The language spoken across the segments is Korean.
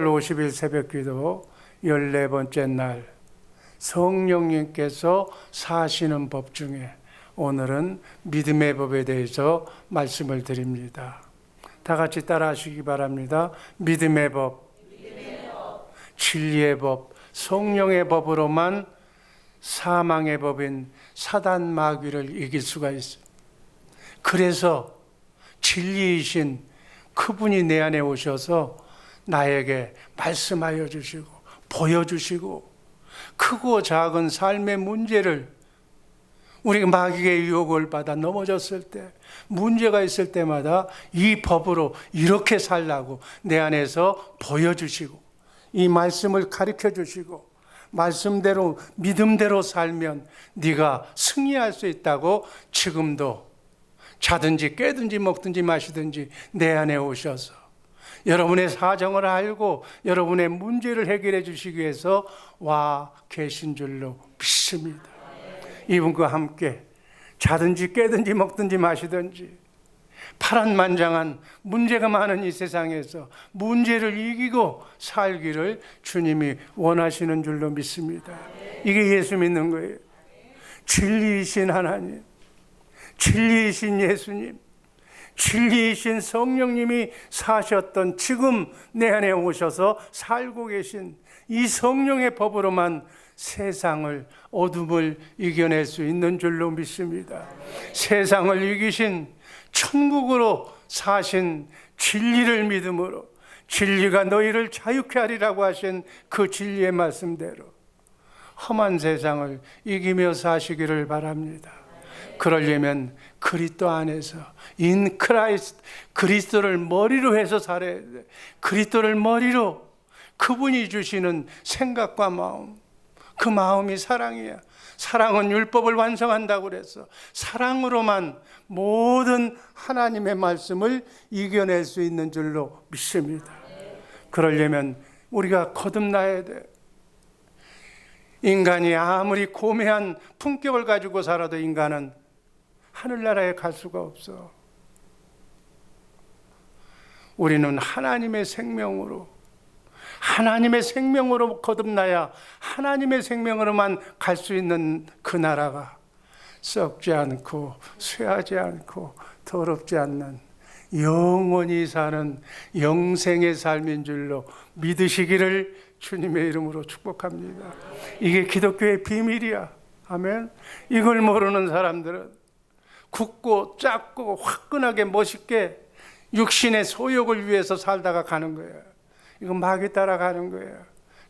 50일 새벽 기도 14번째 날 성령님께서 사시는 법 중에 오늘은 믿음의 법에 대해서 말씀을 드립니다. 다 같이 따라 하시기 바랍니다. 믿음의 법, 진리의 법, 성령의 법으로만 사망의 법인 사단 마귀를 이길 수가 있습니다. 그래서 진리이신 그분이 내 안에 오셔서 나에게 말씀하여 주시고 보여주시고 크고 작은 삶의 문제를 우리가 마귀의 유혹을 받아 넘어졌을 때 문제가 있을 때마다 이 법으로 이렇게 살라고 내 안에서 보여주시고 이 말씀을 가르쳐 주시고 말씀대로 믿음대로 살면 네가 승리할 수 있다고 지금도 자든지 깨든지 먹든지 마시든지 내 안에 오셔서 여러분의 사정을 알고 여러분의 문제를 해결해 주시기 위해서 와 계신 줄로 믿습니다. 이분과 함께 자든지 깨든지 먹든지 마시든지 파란만장한 문제가 많은 이 세상에서 문제를 이기고 살기를 주님이 원하시는 줄로 믿습니다. 이게 예수 믿는 거예요. 진리이신 하나님, 진리이신 예수님, 진리이신 성령님이 사셨던 지금 내 안에 오셔서 살고 계신 이 성령의 법으로만 세상을 어둠을 이겨낼 수 있는 줄로 믿습니다. 세상을 이기신 천국으로 사신 진리를 믿음으로 진리가 너희를 자유케 하리라고 하신 그 진리의 말씀대로 험한 세상을 이기며 사시기를 바랍니다. 그러려면 그리스도 안에서 인 크라이스트 그리스도를 머리로 해서 살아야 돼. 그리스도를 머리로 그분이 주시는 생각과 마음 그 마음이 사랑이야. 사랑은 율법을 완성한다고 그랬어. 사랑으로만 모든 하나님의 말씀을 이겨낼 수 있는 줄로 믿습니다. 그러려면 우리가 거듭나야 돼. 인간이 아무리 고매한 품격을 가지고 살아도 인간은 하늘나라에 갈 수가 없어. 우리는 하나님의 생명으로 하나님의 생명으로 거듭나야 하나님의 생명으로만 갈 수 있는 그 나라가 썩지 않고 쇠하지 않고 더럽지 않는 영원히 사는 영생의 삶인 줄로 믿으시기를 주님의 이름으로 축복합니다. 이게 기독교의 비밀이야. 아멘. 이걸 모르는 사람들은 굳고 작고 화끈하게 멋있게 육신의 소욕을 위해서 살다가 가는 거예요. 이거 마귀 따라가는 거예요.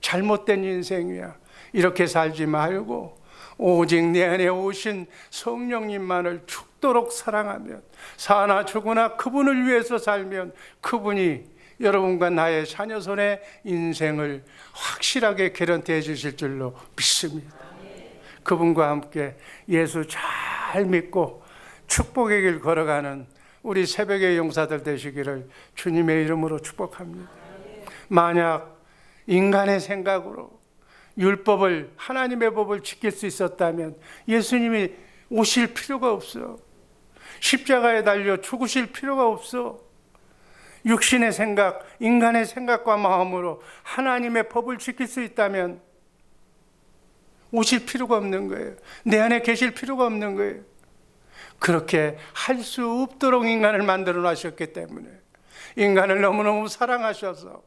잘못된 인생이야. 이렇게 살지 말고 오직 내 안에 오신 성령님만을 죽도록 사랑하면 사나 죽으나 그분을 위해서 살면 그분이 여러분과 나의 자녀 손에 인생을 확실하게 개런티 해 주실 줄로 믿습니다. 그분과 함께 예수 잘 믿고 축복의 길 걸어가는 우리 새벽의 용사들 되시기를 주님의 이름으로 축복합니다. 만약 인간의 생각으로 율법을 하나님의 법을 지킬 수 있었다면 예수님이 오실 필요가 없어. 십자가에 달려 죽으실 필요가 없어. 육신의 생각, 인간의 생각과 마음으로 하나님의 법을 지킬 수 있다면 오실 필요가 없는 거예요. 내 안에 계실 필요가 없는 거예요. 그렇게 할 수 없도록 인간을 만들어 놨셨기 때문에 인간을 너무너무 사랑하셔서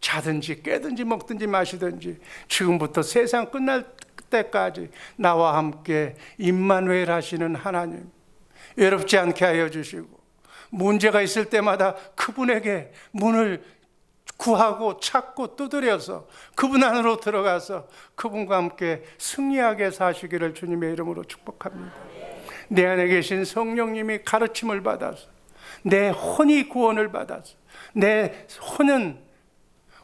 자든지 깨든지 먹든지 마시든지 지금부터 세상 끝날 때까지 나와 함께 임만회를 하시는 하나님 외롭지 않게 하여 주시고 문제가 있을 때마다 그분에게 문을 구하고 찾고 두드려서 그분 안으로 들어가서 그분과 함께 승리하게 사시기를 주님의 이름으로 축복합니다. 내 안에 계신 성령님이 가르침을 받아서 내 혼이 구원을 받아서 내 혼은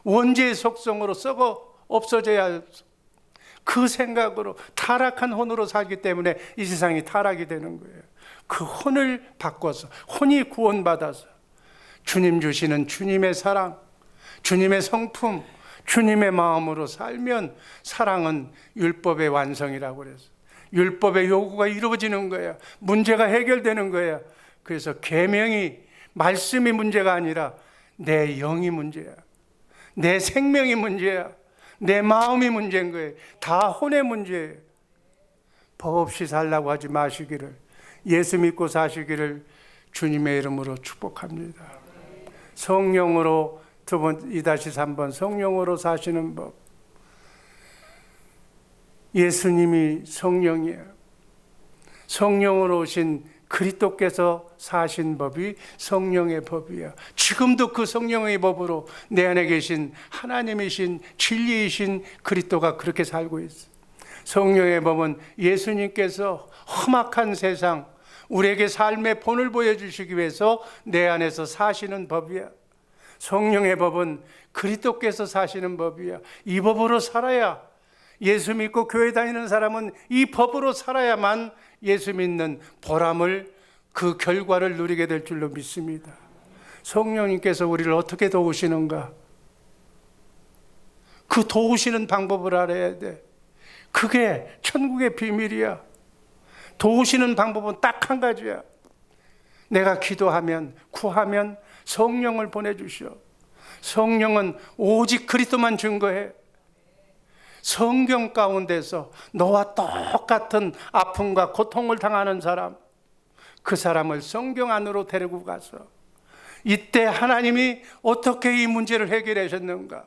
원죄의 속성으로 썩어 없어져야 할그 생각으로 타락한 혼으로 살기 때문에 이 세상이 타락이 되는 거예요. 그 혼을 바꿔서 혼이 구원받아서 주님 주시는 주님의 사랑, 주님의 성품, 주님의 마음으로 살면 사랑은 율법의 완성이라고 그래서 율법의 요구가 이루어지는 거야. 문제가 해결되는 거야. 그래서 계명이 말씀이 문제가 아니라 내 영이 문제야. 내 생명이 문제야. 내 마음이 문제인 거예요. 다 혼의 문제예요. 법 없이 살라고 하지 마시기를 예수 믿고 사시기를 주님의 이름으로 축복합니다. 성령으로 두 번, 2-3번 성령으로 사시는 법. 예수님이 성령이에요. 성령으로 오신 그리스도께서 사신 법이 성령의 법이야. 지금도 그 성령의 법으로 내 안에 계신 하나님이신 진리이신 그리스도가 그렇게 살고 있어. 성령의 법은 예수님께서 험악한 세상 우리에게 삶의 본을 보여주시기 위해서 내 안에서 사시는 법이야. 성령의 법은 그리스도께서 사시는 법이야. 이 법으로 살아야 예수 믿고 교회 다니는 사람은 이 법으로 살아야만 예수 믿는 보람을 그 결과를 누리게 될 줄로 믿습니다. 성령님께서 우리를 어떻게 도우시는가? 그 도우시는 방법을 알아야 돼. 그게 천국의 비밀이야. 도우시는 방법은 딱 한 가지야. 내가 기도하면, 구하면 성령을 보내주시오. 성령은 오직 그리스도만 증거해. 성경 가운데서 너와 똑같은 아픔과 고통을 당하는 사람, 그 사람을 성경 안으로 데리고 가서 이때 하나님이 어떻게 이 문제를 해결하셨는가?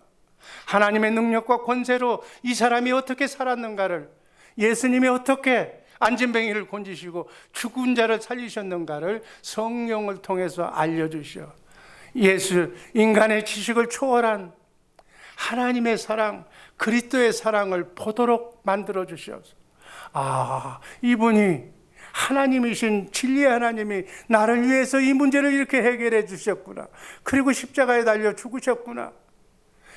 하나님의 능력과 권세로 이 사람이 어떻게 살았는가를 예수님이 어떻게 안진뱅이를 건지시고 죽은 자를 살리셨는가를 성령을 통해서 알려주셔. 예수 인간의 지식을 초월한 하나님의 사랑, 그리스도의 사랑을 보도록 만들어 주셔서 아 이분이 하나님이신 진리의 하나님이 나를 위해서 이 문제를 이렇게 해결해 주셨구나. 그리고 십자가에 달려 죽으셨구나.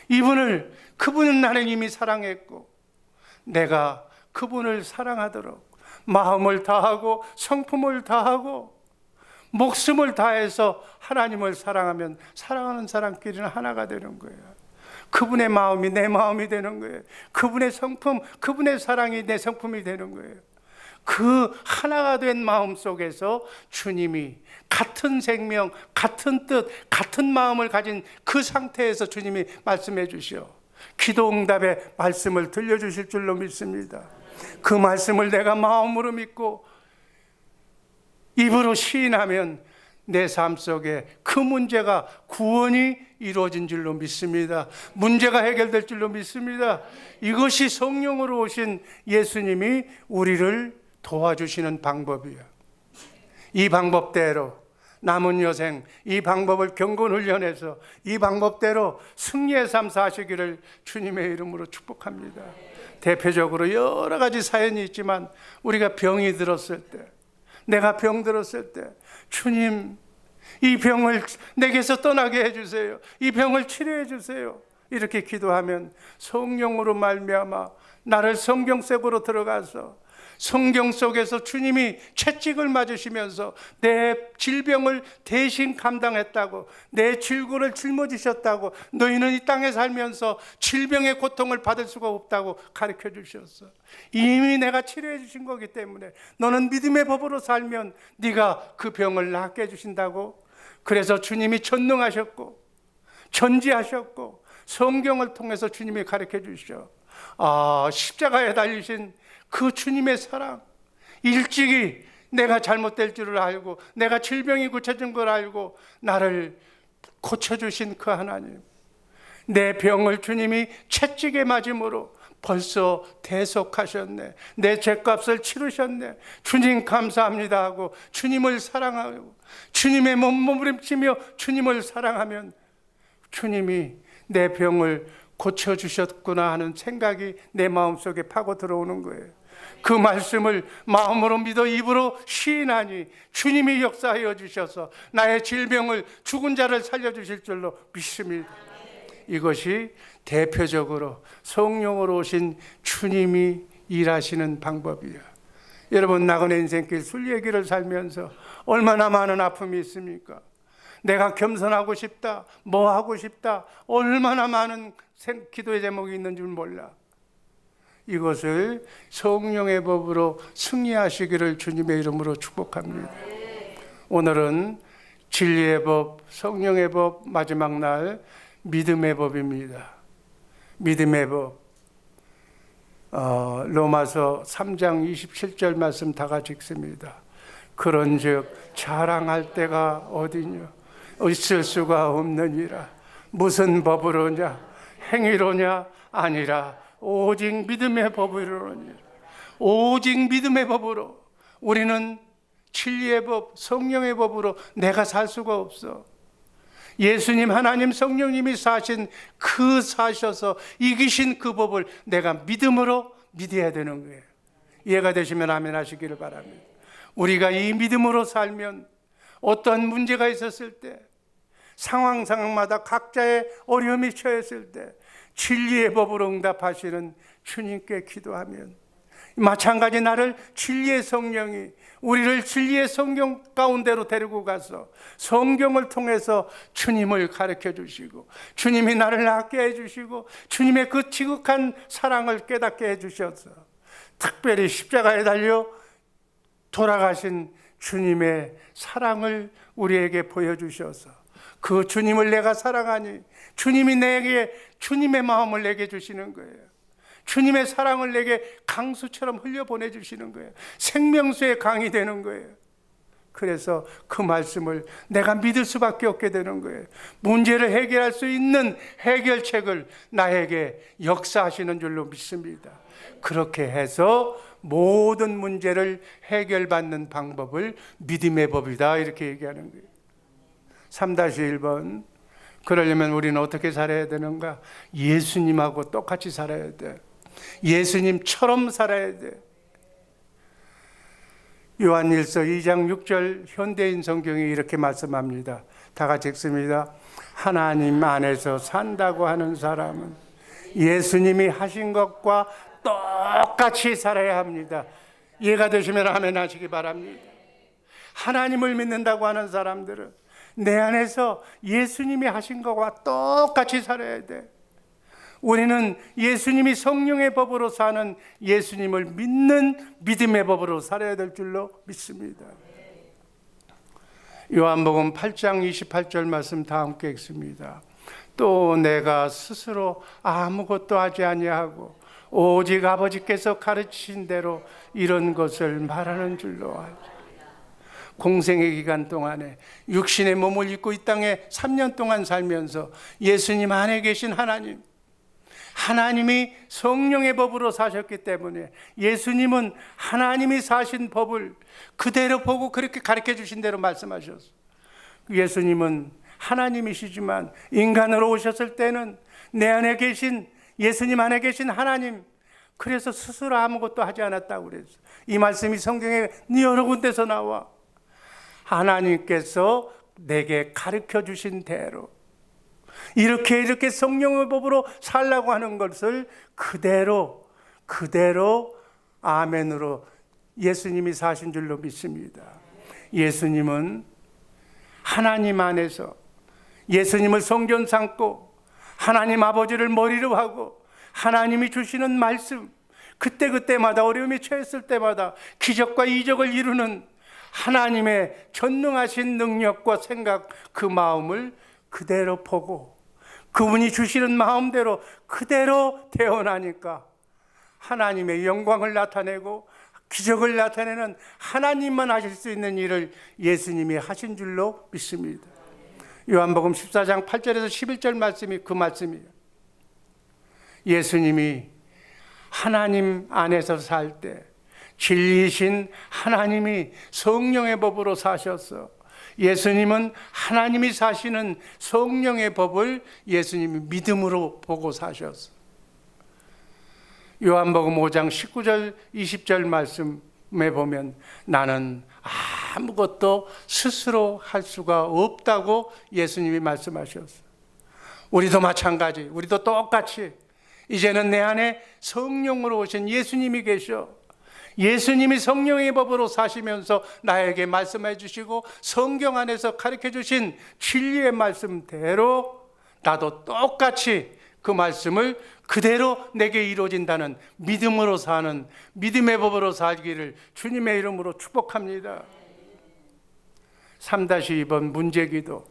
이분을 그분은 나는 이미 사랑했고 내가 그분을 사랑하도록 마음을 다하고 성품을 다하고 목숨을 다해서 하나님을 사랑하면 사랑하는 사람끼리는 하나가 되는 거예요. 그분의 마음이 내 마음이 되는 거예요. 그분의 성품, 그분의 사랑이 내 성품이 되는 거예요. 그 하나가 된 마음 속에서 주님이 같은 생명, 같은 뜻, 같은 마음을 가진 그 상태에서 주님이 말씀해 주시오. 기도 응답의 말씀을 들려주실 줄로 믿습니다. 그 말씀을 내가 마음으로 믿고 입으로 시인하면 내 삶 속에 그 문제가 구원이 이루어진 줄로 믿습니다. 문제가 해결될 줄로 믿습니다. 이것이 성령으로 오신 예수님이 우리를 도와주시는 방법이에요. 이 방법대로 남은 여생 이 방법을 경건 훈련해서 이 방법대로 승리의 삶 사시기를 주님의 이름으로 축복합니다. 대표적으로 여러 가지 사연이 있지만 우리가 병이 들었을 때 내가 병 들었을 때 주님 이 병을 내게서 떠나게 해 주세요. 이 병을 치료해 주세요. 이렇게 기도하면 성령으로 말미암아 나를 성경 속으로 들어가서 성경 속에서 주님이 채찍을 맞으시면서 내 질병을 대신 감당했다고 내 질고를 짊어지셨다고 너희는 이 땅에 살면서 질병의 고통을 받을 수가 없다고 가르쳐 주셨어. 이미 내가 치료해 주신 거기 때문에 너는 믿음의 법으로 살면 네가 그 병을 낫게 해 주신다고 그래서 주님이 전능하셨고 전지하셨고 성경을 통해서 주님이 가르쳐 주시죠. 아, 십자가에 달리신 그 주님의 사랑. 일찍이 내가 잘못될 줄을 알고 내가 질병이 고쳐진 걸 알고 나를 고쳐주신 그 하나님. 내 병을 주님이 채찍에 맞음으로 벌써 대속하셨네. 내 죄값을 치르셨네. 주님 감사합니다 하고 주님을 사랑하고 주님의 몸부림치며 주님을 사랑하면 주님이 내 병을 고쳐주셨구나 하는 생각이 내 마음속에 파고 들어오는 거예요. 그 말씀을 마음으로 믿어 입으로 시인하니 주님이 역사하여 주셔서 나의 질병을 죽은 자를 살려주실 줄로 믿습니다. 이것이 대표적으로 성령으로 오신 주님이 일하시는 방법이에요. 여러분 나그네 인생길 순례길을 살면서 얼마나 많은 아픔이 있습니까? 내가 겸손하고 싶다, 뭐 하고 싶다, 얼마나 많은 기도의 제목이 있는 줄 몰라. 이것을 성령의 법으로 승리하시기를 주님의 이름으로 축복합니다. 오늘은 진리의 법, 성령의 법 마지막 날 믿음의 법입니다. 믿음의 법. 어, 로마서 3장 27절 말씀 다 같이 읽습니다. 그런즉 자랑할 때가 어디냐? 있을 수가 없느니라. 무슨 법으로냐? 행위로냐? 아니라 오직 믿음의 법으로니라. 오직 믿음의 법으로 우리는 진리의 법, 성령의 법으로 내가 살 수가 없어. 예수님, 하나님, 성령님이 사신 그 사셔서 이기신 그 법을 내가 믿음으로 믿어야 되는 거예요. 이해가 되시면 아멘 하시기를 바랍니다. 우리가 이 믿음으로 살면 어떤 문제가 있었을 때 상황 상황마다 각자의 어려움이 처했을 때 진리의 법으로 응답하시는 주님께 기도하면 마찬가지 나를 진리의 성령이 우리를 진리의 성경 가운데로 데리고 가서 성경을 통해서 주님을 가르쳐 주시고 주님이 나를 낫게 해 주시고 주님의 그 지극한 사랑을 깨닫게 해 주셔서 특별히 십자가에 달려 돌아가신 주님의 사랑을 우리에게 보여주셔서 그 주님을 내가 사랑하니 주님이 내게 주님의 마음을 내게 주시는 거예요. 주님의 사랑을 내게 강수처럼 흘려 보내주시는 거예요. 생명수의 강이 되는 거예요. 그래서 그 말씀을 내가 믿을 수밖에 없게 되는 거예요. 문제를 해결할 수 있는 해결책을 나에게 역사하시는 줄로 믿습니다. 그렇게 해서 모든 문제를 해결받는 방법을 믿음의 법이다. 이렇게 얘기하는 거예요. 3-1번. 그러려면 우리는 어떻게 살아야 되는가? 예수님하고 똑같이 살아야 돼. 예수님처럼 살아야 돼. 요한일서 2장 6절 현대인 성경이 이렇게 말씀합니다. 다 같이 읽습니다. 하나님 안에서 산다고 하는 사람은 예수님이 하신 것과 똑같이 살아야 합니다. 이해가 되시면 아멘 하시기 바랍니다. 하나님을 믿는다고 하는 사람들은 내 안에서 예수님이 하신 것과 똑같이 살아야 돼. 우리는 예수님이 성령의 법으로 사는 예수님을 믿는 믿음의 법으로 살아야 될 줄로 믿습니다. 요한복음 8장 28절 말씀 다 함께 읽습니다. 또 내가 스스로 아무것도 하지 아니하고 오직 아버지께서 가르치신 대로 이런 것을 말하는 줄로 알지. 공생의 기간 동안에 육신의 몸을 입고 이 땅에 3년 동안 살면서 예수님 안에 계신 하나님 하나님이 성령의 법으로 사셨기 때문에 예수님은 하나님이 사신 법을 그대로 보고 그렇게 가르쳐 주신 대로 말씀하셨어. 예수님은 하나님이시지만 인간으로 오셨을 때는 내 안에 계신 예수님 안에 계신 하나님 그래서 스스로 아무것도 하지 않았다고 그랬어. 이 말씀이 성경에 여러 군데서 나와. 하나님께서 내게 가르쳐 주신 대로 이렇게 이렇게 성령의 법으로 살라고 하는 것을 그대로 그대로 아멘으로 예수님이 사신 줄로 믿습니다. 예수님은 하나님 안에서 예수님을 성전 삼고 하나님 아버지를 머리로 하고 하나님이 주시는 말씀 그때그때마다 어려움이 처했을 때마다 기적과 이적을 이루는 하나님의 전능하신 능력과 생각 그 마음을 그대로 보고 그분이 주시는 마음대로 그대로 태어나니까 하나님의 영광을 나타내고 기적을 나타내는 하나님만 하실 수 있는 일을 예수님이 하신 줄로 믿습니다. 요한복음 14장 8절에서 11절 말씀이 그 말씀이에요. 예수님이 하나님 안에서 살 때 진리신 하나님이 성령의 법으로 사셨어. 예수님은 하나님이 사시는 성령의 법을 예수님이 믿음으로 보고 사셨어. 요한복음 5장 19절 20절 말씀에 보면 나는 아무것도 스스로 할 수가 없다고 예수님이 말씀하셨어. 우리도 마찬가지. 우리도 똑같이 이제는 내 안에 성령으로 오신 예수님이 계셔. 예수님이 성령의 법으로 사시면서 나에게 말씀해 주시고 성경 안에서 가르쳐 주신 진리의 말씀대로 나도 똑같이 그 말씀을 그대로 내게 이루어진다는 믿음으로 사는 믿음의 법으로 살기를 주님의 이름으로 축복합니다. 3-2번 문제 기도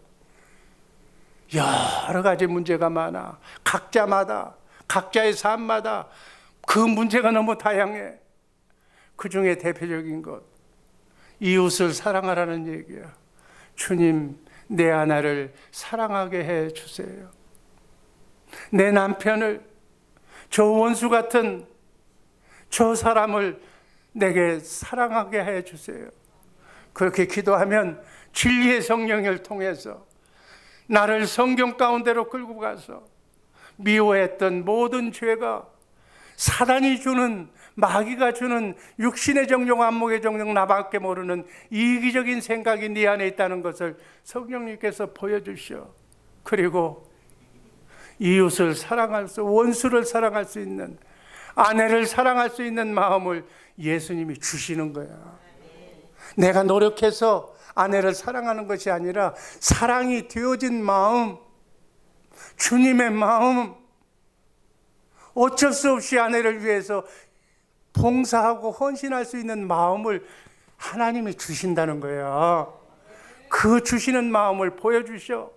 여러 가지 문제가 많아. 각자마다, 각자의 삶마다 그 문제가 너무 다양해. 그 중에 대표적인 것, 이웃을 사랑하라는 얘기야. 주님, 내 아내를 사랑하게 해 주세요. 내 남편을, 저 원수 같은 저 사람을 내게 사랑하게 해 주세요. 그렇게 기도하면 진리의 성령을 통해서 나를 성경 가운데로 끌고 가서 미워했던 모든 죄가 사단이 주는 마귀가 주는 육신의 정령 안목의 정령 나밖에 모르는 이기적인 생각이 네 안에 있다는 것을 성령님께서 보여주시오. 그리고 이웃을 사랑할 수 원수를 사랑할 수 있는 아내를 사랑할 수 있는 마음을 예수님이 주시는 거야. 내가 노력해서 아내를 사랑하는 것이 아니라 사랑이 되어진 마음, 주님의 마음, 어쩔 수 없이 아내를 위해서 봉사하고 헌신할 수 있는 마음을 하나님이 주신다는 거야. 그 주시는 마음을 보여주셔.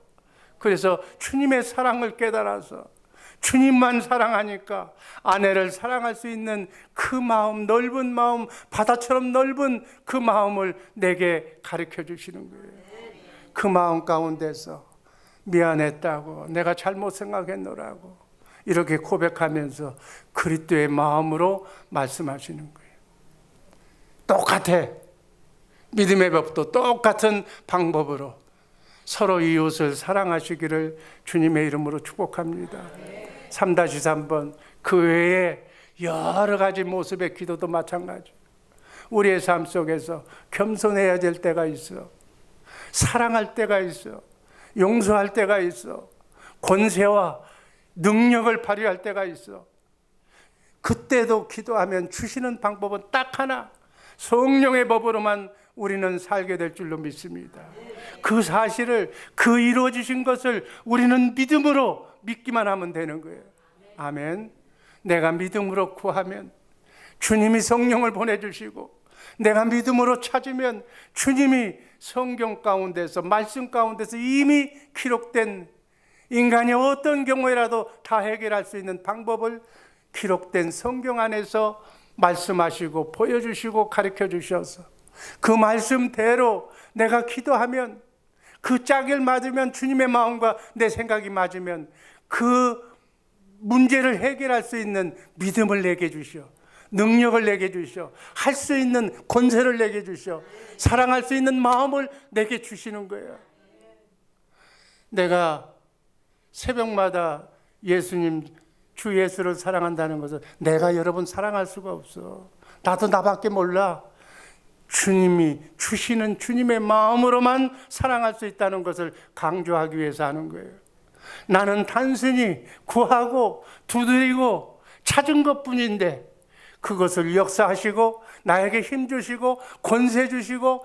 그래서 주님의 사랑을 깨달아서 주님만 사랑하니까 아내를 사랑할 수 있는 그 마음, 넓은 마음, 바다처럼 넓은 그 마음을 내게 가르쳐 주시는 거예요. 그 마음 가운데서 미안했다고, 내가 잘못 생각했노라고, 이렇게 고백하면서 그리스도의 마음으로 말씀하시는 거예요. 똑같아. 믿음의 법도 똑같은 방법으로 서로 이웃을 사랑하시기를 주님의 이름으로 축복합니다. 3-3번 그 외에 여러 가지 모습의 기도도 마찬가지. 우리의 삶 속에서 겸손해야 될 때가 있어. 사랑할 때가 있어. 용서할 때가 있어. 권세와 능력을 발휘할 때가 있어. 그때도 기도하면 주시는 방법은 딱 하나. 성령의 법으로만 우리는 살게 될 줄로 믿습니다. 그 사실을 그 이루어지신 것을 우리는 믿음으로 믿기만 하면 되는 거예요. 아멘. 내가 믿음으로 구하면 주님이 성령을 보내주시고 내가 믿음으로 찾으면 주님이 성경 가운데서 말씀 가운데서 이미 기록된 인간이 어떤 경우에라도 다 해결할 수 있는 방법을 기록된 성경 안에서 말씀하시고 보여주시고 가르쳐 주셔서 그 말씀대로 내가 기도하면 그 짝을 맞으면 주님의 마음과 내 생각이 맞으면 그 문제를 해결할 수 있는 믿음을 내게 주시오. 능력을 내게 주시오. 할 수 있는 권세를 내게 주시오. 사랑할 수 있는 마음을 내게 주시는 거예요. 내가 새벽마다 예수님 주 예수를 사랑한다는 것은 내가 여러분 사랑할 수가 없어. 나도 나밖에 몰라. 주님이 주시는 주님의 마음으로만 사랑할 수 있다는 것을 강조하기 위해서 하는 거예요. 나는 단순히 구하고 두드리고 찾은 것 뿐인데 그것을 역사하시고 나에게 힘 주시고 권세 주시고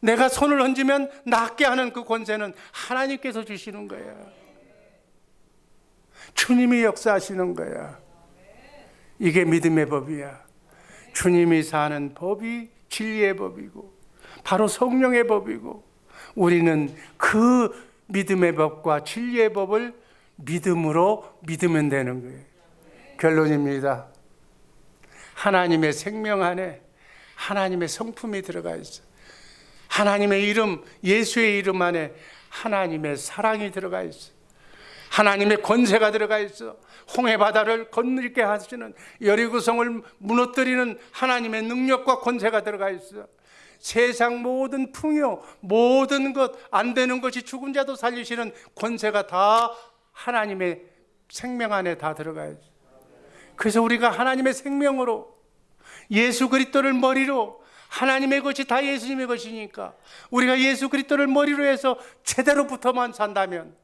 내가 손을 얹으면 낫게 하는 그 권세는 하나님께서 주시는 거예요. 주님이 역사하시는 거야. 이게 믿음의 법이야. 주님이 사는 법이 진리의 법이고 바로 성령의 법이고 우리는 그 믿음의 법과 진리의 법을 믿음으로 믿으면 되는 거예요. 결론입니다. 하나님의 생명 안에 하나님의 성품이 들어가 있어. 하나님의 이름, 예수의 이름 안에 하나님의 사랑이 들어가 있어. 하나님의 권세가 들어가 있어. 홍해 바다를 건너게 하시는 여리고성을 무너뜨리는 하나님의 능력과 권세가 들어가 있어. 세상 모든 풍요, 모든 것 안 되는 것이 죽은 자도 살리시는 권세가 다 하나님의 생명 안에 다 들어가 있어. 그래서 우리가 하나님의 생명으로 예수 그리스도를 머리로 하나님의 것이 다 예수님의 것이니까 우리가 예수 그리스도를 머리로 해서 제대로 붙어만 산다면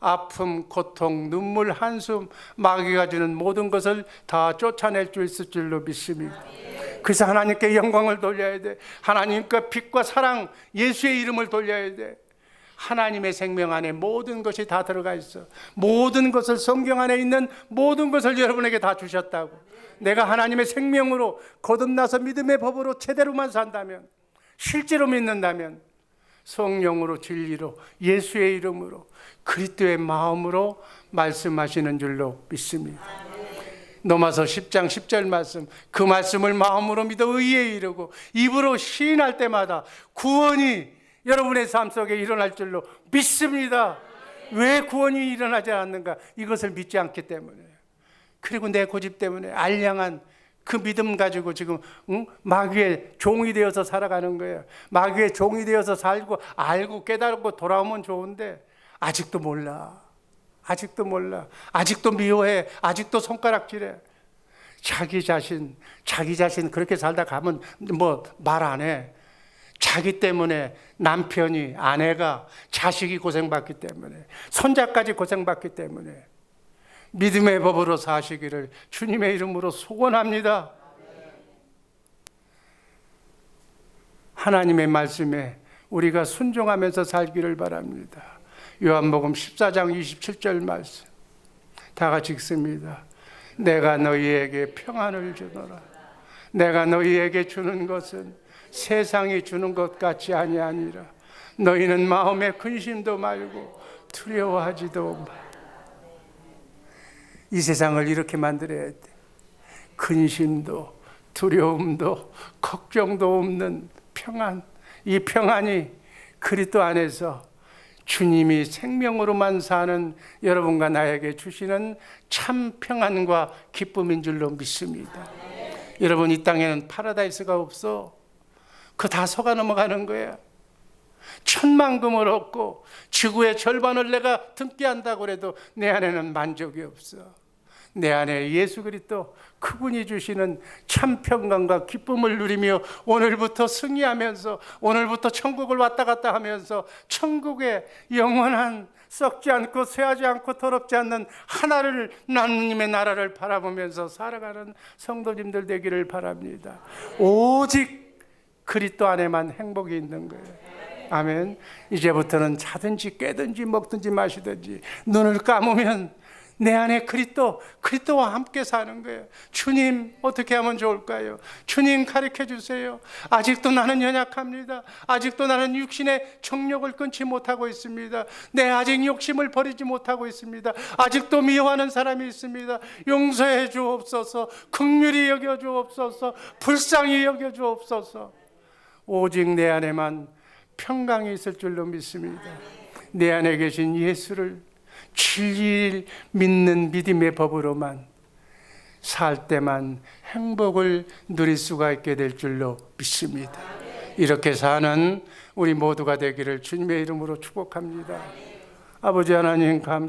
아픔, 고통, 눈물, 한숨, 마귀가 주는 모든 것을 다 쫓아낼 수 있을 줄로 믿습니다. 그래서 하나님께 영광을 돌려야 돼. 하나님께 빛과 사랑, 예수의 이름을 돌려야 돼. 하나님의 생명 안에 모든 것이 다 들어가 있어. 모든 것을 성경 안에 있는 모든 것을 여러분에게 다 주셨다고. 내가 하나님의 생명으로 거듭나서 믿음의 법으로 제대로만 산다면, 실제로 믿는다면, 성령으로 진리로 예수의 이름으로 그리스도의 마음으로 말씀하시는 줄로 믿습니다. 로마서 10장 10절 말씀 그 말씀을 마음으로 믿어 의에 이르고 입으로 시인할 때마다 구원이 여러분의 삶 속에 일어날 줄로 믿습니다. 왜 구원이 일어나지 않는가? 이것을 믿지 않기 때문에. 그리고 내 고집 때문에 알량한 그 믿음 가지고 지금 응? 마귀의 종이 되어서 살아가는 거예요. 마귀의 종이 되어서 살고 알고 깨달고 돌아오면 좋은데 아직도 몰라. 아직도 몰라. 아직도 미워해. 아직도 손가락질해. 자기 자신, 자기 자신 그렇게 살다 가면 뭐 말 안 해. 자기 때문에 남편이, 아내가, 자식이 고생받기 때문에, 손자까지 고생받기 때문에 믿음의 법으로 사시기를 주님의 이름으로 소원합니다. 하나님의 말씀에 우리가 순종하면서 살기를 바랍니다. 요한복음 14장 27절 말씀. 다 같이 읽습니다. 내가 너희에게 평안을 주노라. 내가 너희에게 주는 것은 세상이 주는 것 같이 아니하니라. 너희는 마음에 근심도 말고 두려워하지도 마. 이 세상을 이렇게 만들어야 돼. 근심도 두려움도 걱정도 없는 평안. 이 평안이 그리스도 안에서 주님이 생명으로만 사는 여러분과 나에게 주시는 참 평안과 기쁨인 줄로 믿습니다. 여러분 이 땅에는 파라다이스가 없어. 그 다 속아 넘어가는 거야. 천만금을 얻고 지구의 절반을 내가 등기 한다고 해도 내 안에는 만족이 없어. 내 안에 예수 그리스도 그분이 주시는 참 평강과 기쁨을 누리며 오늘부터 승리하면서 오늘부터 천국을 왔다 갔다 하면서 천국의 영원한 썩지 않고 쇠하지 않고 더럽지 않는 하나를 하나님의 나라를 바라보면서 살아가는 성도님들 되기를 바랍니다. 오직 그리스도 안에만 행복이 있는 거예요. 아멘. 이제부터는 자든지 깨든지 먹든지 마시든지 눈을 감으면 내 안에 그리스도 그리스도와 함께 사는 거예요. 주님 어떻게 하면 좋을까요? 주님 가르쳐 주세요. 아직도 나는 연약합니다. 아직도 나는 육신의 정력을 끊지 못하고 있습니다. 내 아직 욕심을 버리지 못하고 있습니다. 아직도 미워하는 사람이 있습니다. 용서해 주옵소서. 긍휼히 여겨 주옵소서. 불쌍히 여겨 주옵소서. 오직 내 안에만 평강이 있을 줄로 믿습니다. 내 안에 계신 예수를 진리를 믿는 믿음의 법으로만 살 때만 행복을 누릴 수가 있게 될 줄로 믿습니다. 이렇게 사는 우리 모두가 되기를 주님의 이름으로 축복합니다. 아버지 하나님 감사.